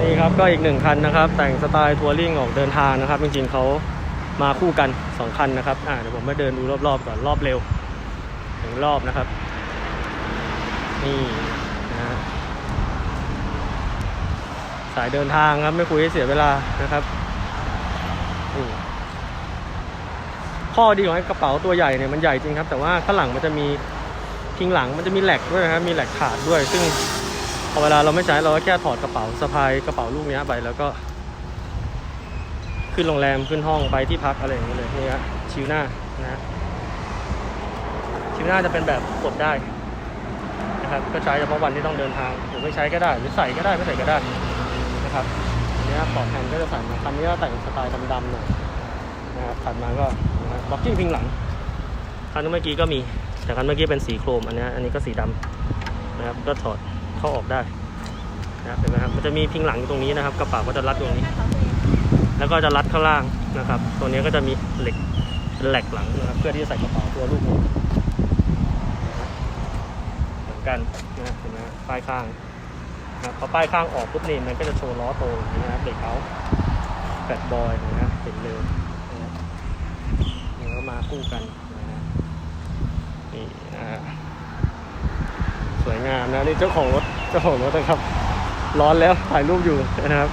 นี่ครับก็อีกหนึ่งคันนะครับ แต่งสไตล์ทัวริงออกเดินทางนะครับ จริงๆเขามาคู่กันสองคันนะครับอ่าเดี๋ยวผมมาเดินดูรอบๆก่อนรอบเร็วถึงรอบนะครับ นี่นะฮะสายเดินทางครับไม่คุยให้เสียเวลานะครับข้อดีของกระเป๋าตัวใหญ่เนี่ยมันใหญ่จริงครับ แต่ว่าข้างหลังมันจะมีพิงหลังมันจะมีแหลกด้วยนะครับมีแหลกขาดด้วย ซึ่ง อเวลาเราไม่ใช้เราก็แค่ถอดกระเป๋าสะพายกระเป๋าลูกเนี้ยไปแล้วก็ ขึ้นโรงแรมขึ้นห้องไปที่พักอะไรอย่างเงี้ยเลยนี่ฮะชิวหน้านะชิวหน้าจะเป็นแบบกดได้นะครับก็ใช้เฉพาะวันที่ต้องเดินทางหรือไม่ใช้ก็ได้ หรือใส่ก็ได้ไม่ใส่ก็ได้นะครับอันนี้ปลอดแทนก็จะใส่มาคันนี้ก็แต่งสไตล์ดำๆหน่อยนะครับถัดมาก็บล็อกกิ้งพิงหลังคันเมื่อกี้ก็มีแต่คันเมื่อกี้เป็นสีโครมอันนี้อันนี้ก็สีดำนะครับก็ถอด เข้าออกได้นะเห็นไหมครับมันจะมีพิงหลังอยู่ตรงนี้นะครับกระเป๋าก็จะรัดตรงนี้ แล้วก็จะรัดข้างล่างนะครับ ตัวนี้ก็จะมีเหล็กเป็นแหลกหลังนะครับเพื่อที่จะใส่กระเป๋าตัวลูกนี้เหมือนกันนะเห็นไหมป้ายข้างนะครับพอป้ายข้างออกปุ๊บนี่มันก็จะโชว์ล้อโตนี้นะครับเด็กเขาแฟตบอยนะเห็นเลยนะครับนี่ก็มาคู่กันนะฮะนี่นะฮะสวยงามนะนี่เจ้าของรถ เจ้าของรถนะครับ ร้อนแล้วถ่ายรูปอยู่นะครับ